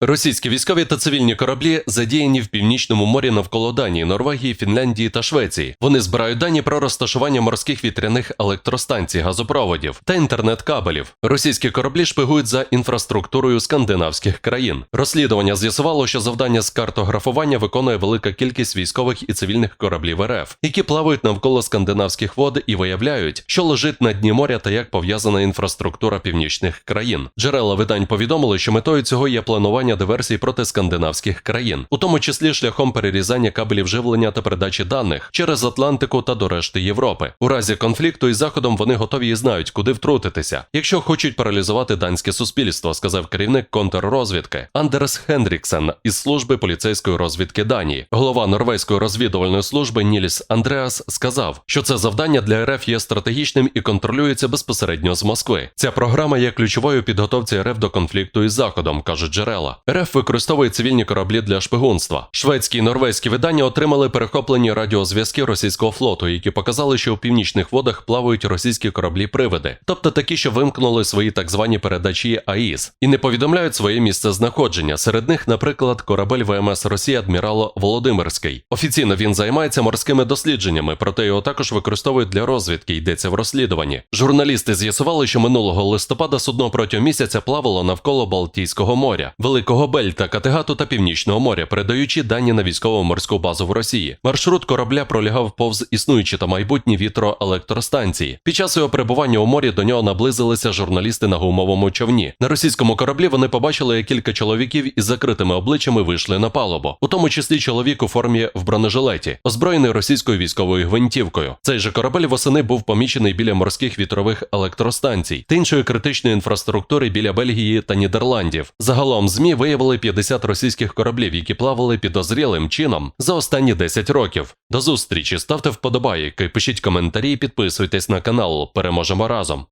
Російські військові та цивільні кораблі задіяні в північному морі навколо Данії, Норвегії, Фінляндії та Швеції. Вони збирають дані про розташування морських вітряних електростанцій, газопроводів та інтернет-кабелів. Російські кораблі шпигують за інфраструктурою скандинавських країн. Розслідування з'ясувало, що завдання з картографування виконує велика кількість військових і цивільних кораблів РФ, які плавають навколо скандинавських вод і виявляють, що лежить на дні моря та як пов'язана інфраструктура північних країн. Джерела видань повідомили, що метою цього є планування диверсій проти скандинавських країн, у тому числі шляхом перерізання кабелів живлення та передачі даних через Атлантику та до решти Європи. У разі конфлікту із заходом вони готові і знають, куди втрутитися, якщо хочуть паралізувати данське суспільство, сказав керівник контррозвідки Андерс Хендріксен із служби поліцейської розвідки Данії. Голова норвезької розвідувальної служби Ніліс Андреас сказав, що це завдання для РФ є стратегічним і контролюється безпосередньо з Москви. Ця програма є ключовою підготовці РФ до конфлікту із Заходом, кажуть джерела. РФ використовує цивільні кораблі для шпигунства. Шведські і норвезькі видання отримали перехоплені радіозв'язки російського флоту, які показали, що у північних водах плавають російські кораблі-привиди, тобто такі, що вимкнули свої так звані передачі АІС, і не повідомляють своє місце знаходження. Серед них, наприклад, корабель ВМС Росії адмірало Володимирський. Офіційно він займається морськими дослідженнями, проте його також використовують для розвідки. Йдеться в розслідуванні. Журналісти з'ясували, що минулого листопада судно протягом місяця плавало навколо Балтійського моря, Великого Бельта, Категату та Північного моря, передаючи дані на військову морську базу в Росії. Маршрут корабля пролягав повз існуючі та майбутні вітроелектростанції. Під час його перебування у морі до нього наблизилися журналісти на гумовому човні. На російському кораблі вони побачили, як кілька чоловіків із закритими обличчями вийшли на палубу, у тому числі чоловік у формі в бронежилеті, озброєний російською військовою гвинтівкою. Цей же корабель восени був помічений біля морських вітрових електростанцій та іншої критичної інфраструктури біля Бельгії та Нідерландів. Загалом змі виявили 50 російських кораблів, які плавали підозрілим чином за останні 10 років. До зустрічі ставте вподобайки, пишіть коментарі, і підписуйтесь на канал. Переможемо разом.